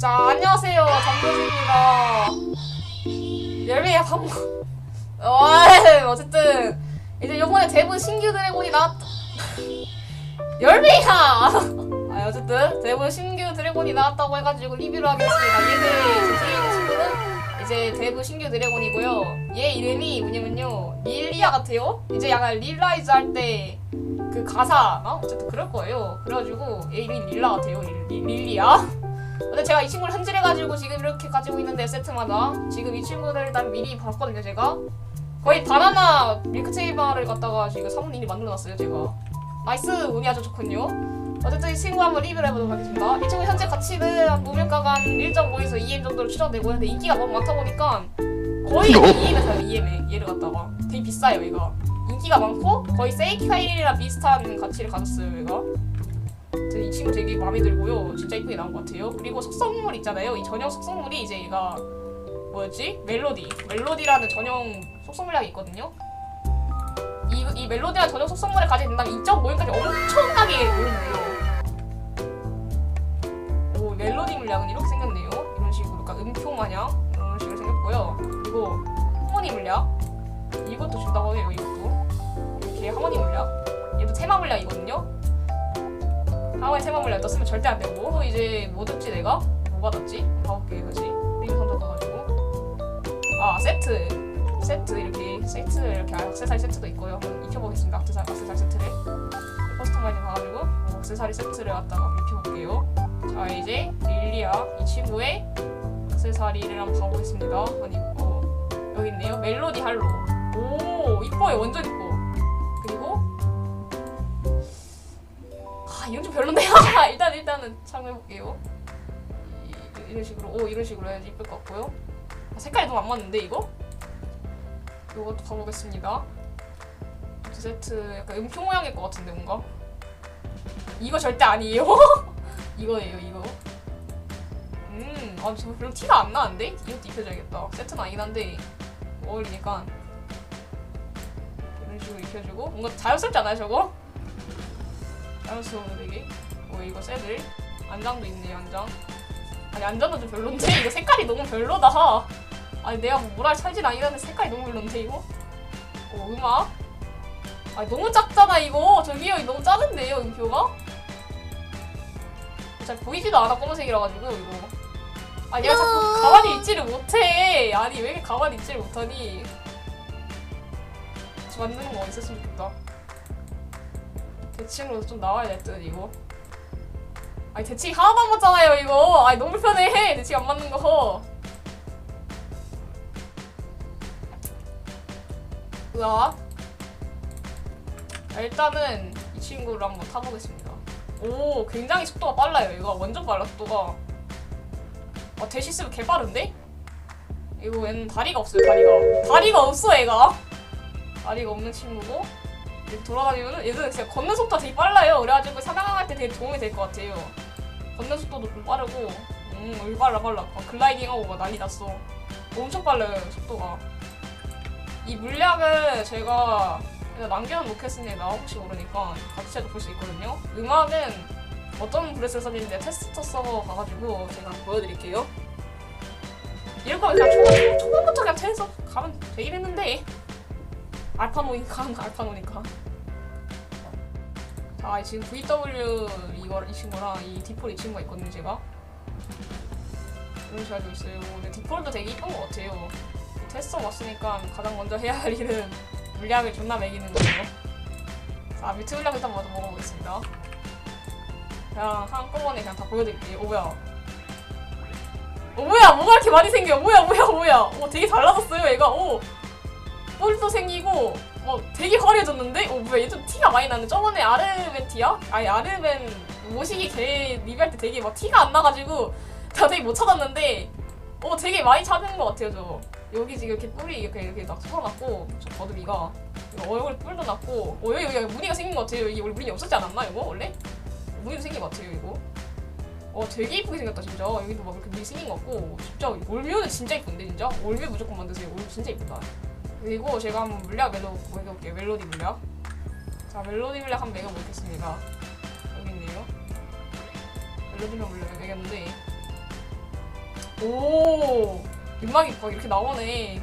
자, 안녕하세요. 장보입니다 열매야 밥 먹... 어쨌든 이제 요번에 대부 신규 드래곤이 나왔... 열매야! 아, 어쨌든 대부 신규 드래곤이 나왔다고 해가지고 리뷰를 하겠습니다. 뒤에 친구는 이제 대부 신규 드래곤이고요. 얘 이름이 뭐냐면요. 릴리아 같아요. 이제 약간 릴라이즈 할 때 그 가사, 어? 어쨌든 그럴 거예요. 그래가지고 얘 이름이 릴라 같아요. 릴, 릴, 릴리아. 근데 제가 이 친구를 현질해가지고 지금 이렇게 가지고 있는데 세트마다 지금 이 친구들 일단 미리 봤거든요 제가. 거의 바나나 밀크체이바를 갖다가 지금 사모님이 만들어놨어요 제가. 나이스! 운이 아주 좋군요. 어쨌든 이 친구 한번 리뷰를 해보도록 하겠습니다. 이 친구 현재 가치는 무명가가 한 1.5에서 2M 정도로 추정되고 근데 인기가 너무 많다 보니까 거의 2M에 사요 2M에 얘를 갖다가. 되게 비싸요 얘가. 인기가 많고 거의 세이카일이랑 비슷한 가치를 가졌어요 얘가. 저 이 친구 되게 마음에 들고요. 진짜 이쁘게 나온 것 같아요. 그리고 속성물 있잖아요. 이 전용 속성물이 이제 얘가 뭐였지? 멜로디. 멜로디라는 전용 속성물약이 있거든요. 이, 이 멜로디라는 전용 속성물을 가지게 된다면 2.5인까지 엄청나게 오르는데요. 오, 멜로디 물약은 이렇게 생겼네요. 이런 식으로, 그러니까 음표 마냥 이런 식으로 생겼고요. 그리고 하모니 물약. 이것도 준다고 해요, 이것도. 이렇게 하모니 물약. 얘도 테마 물약이거든요. 테마 물약 떴으면 절대 안 되고 이제 뭐 줬지 내가? 뭐 받았지? 가볼게 그지? 리뷰 선정 떠가지고. 아 세트. 세트 이렇게 세트 이렇게 액세서리 세트도 있고요. 한번 입혀보겠습니다. 액세서리, 액세서리 세트를. 커스터 마이징 가가지고 뭐 액세서리 세트를 갖다가 입혀볼게요. 자 이제 릴리아 이 친구의 액세서리를 한번 가보겠습니다. 아니 어 여기 있네요. 멜로디 할로. 오 이뻐요. 완전 이뻐 이건 좀 별론데요. 일단 일단은 참여해볼게요. 이- 이런 식으로 오 이런 식으로 해야지 이쁠 것 같고요. 아, 색깔이 너무 안 맞는데 이거? 이것도 가보겠습니다. 두 세트 약간 음표 모양일 것 같은데 뭔가? 이거 절대 아니에요. 이거예요 이거. 음, 아, 저 별로 티가 안 나는데? 이것도 입혀줘야겠다. 세트는 아니긴 한데 어울리니까 이런 식으로 입혀주고 뭔가 자연스럽지 않아요 저거? 자연스러워 되게 어 이거 새들. 안장도 있네 안장. 아니 안장도 좀 별론데? 이거 색깔이 너무 별로다. 아니 내가 뭐 뭐랄 살진 아니는데 색깔이 너무 별론데 이거? 어 음악? 아니 너무 작잖아 이거. 저기요 너무 작은데요 음표가? 잘 보이지도 않아 검은색이라 가지고 이거. 아 얘가 자꾸 가만히 있지를 못해. 아니 왜 이렇게 가만히 있지를 못하니? 만드는 거 있었으면 좋겠다 대칭으로 좀 나와야 될 듯 이거. 아니 대칭 하나도 안 맞잖아요 이거. 아니 너무 편해. 대칭 안 맞는 거. 자, 일단은 이 친구를 한번 타보겠습니다. 오 굉장히 속도가 빨라요 이거. 완전 빨라 속도가. 아 대시 쓰면 개 빠른데? 이거 얘는 다리가 없어요 다리가. 다리가 없어 얘가. 다리가 없는 친구고 이렇게 돌아다니면은 얘는 진짜 걷는 속도가 되게 빨라요. 그래가지고 사냥할 때 되게 도움이 될 것 같아요. 걷는 속도도 좀 빠르고, 음, 여기 빨라 빨라. 막 글라이딩하고 막 난리 났어. 엄청 빨라요 속도가. 이 물약을 제가 남겨놓겠습니다. 혹시 모르니까 같이도 볼 수 있거든요. 음악은 어떤 브레스를 썼는데 테스터 서버 가가지고 제가 보여드릴게요. 이럴 거면 그냥 초반, 초반부터 그냥 테스터 가면 되긴 했는데 알파노니까 알파노니까 자 지금 VW 이거 이 친구랑 이 디폴 이 친구가 있거든요 제가. 이런 식으로 가지고 있어요. 근데 디폴도 되게 이쁜 것 같아요. 테스터 왔으니까 가장 먼저 해야 할 일은 물약을 존나 먹이는 거예요. 자 뮤트 물약 일단 먼저 먹어보겠습니다. 그냥 한꺼번에 그냥 다 보여드릴게요. 오 뭐야. 오 뭐야. 뭐가 이렇게 많이 생겨? 뭐야 뭐야 뭐야. 오 되게 달라졌어요 얘가. 오 뿔도 생기고 어 되게 화려해졌는데? 어 뭐야 얘 좀 티가 많이 나네 저번에 아르벤 티야? 아니 아르벤 모시기 개 리뷰할 때 되게 막 티가 안 나가지고 제가 되게 못 찾았는데 어 되게 많이 찾은 것 같아요 저 여기 지금 이렇게 뿔이 이렇게 이렇게 버드비가 이거 얼굴 뿔도 났고 어 여기 여기 무늬가 생긴 것 같아요. 이게 원래 무늬 없었지 않았나 이거 원래? 무늬도 생긴 것 같아요 이거. 어 되게 이쁘게 생겼다 진짜. 여기도 막 이렇게 무늬 생긴 것 같고 진짜 올묘는 진짜 이쁜데 진짜? 올묘 무조건 만드세요. 올묘 진짜 이쁘다 그리고 제가 한번 물약 멜로 먹여볼게요. 멜로디 물약. 자, 멜로디 물약 한번 먹여보겠습니다. 여기 있네요. 멜로디 물약 먹였는데. 오! 입막이 막 이렇게 나오네.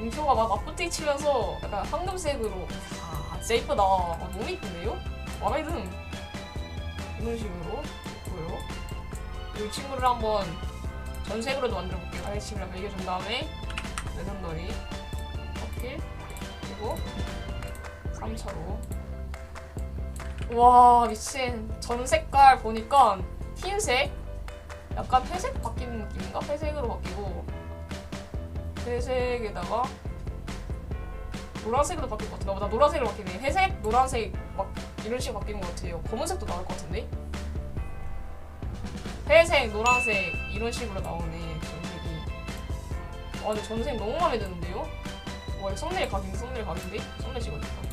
음표가 막 맞붙이 치면서 약간 황금색으로. 아 진짜 이쁘다. 아, 너무 이쁘네요. 마음에 든 이런 식으로 있고요. 이 친구를 한번 전색으로도 만들어 볼게요. 아래친구랑 매겨준 다음에 레전더리 어필 그리고 3차로. 와 미친. 전 색깔 보니까 흰색? 약간 회색 바뀌는 느낌인가? 회색으로 바뀌고. 회색에다가 노란색으로 바뀔 것 같은데? 어, 나 노란색으로 바뀌네. 회색, 노란색 막 이런 식으로 바뀌는 것 같아요. 검은색도 나올 것 같은데? 회색, 노란색 이런 식으로 나오네 전색이. 와 근데 전색 너무 마음에 드는데요? 와 썸네일 각인 썸네일 각인데? 썸네일 찍어야겠다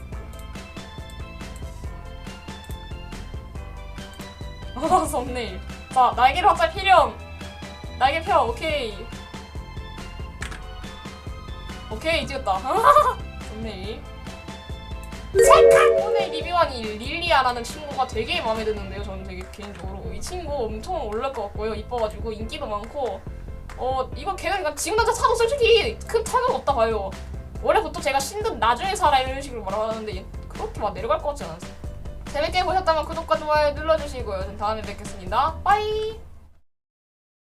아 썸네일. 자 날개를 확장 필요 날개 펴 오케이. 오케이 찍었다. 썸네일. 오늘 리뷰한 이 릴리아라는 친구가 되게 마음에 드는데요 저는 되게 개인적으로. 이 친구 엄청 올릴 것 같고요 이뻐가지고 인기도 많고. 어 이거 걔는 그냥 지금 당장 사도 솔직히 큰 타격 없다 봐요 원래 보통 제가 신든 나중에 사라 이런 식으로 말하는데 그렇게 막 내려갈 것 같지 않아서 재밌게 보셨다면 구독과 좋아요 눌러주시고요. 다음에 뵙겠습니다. 빠이!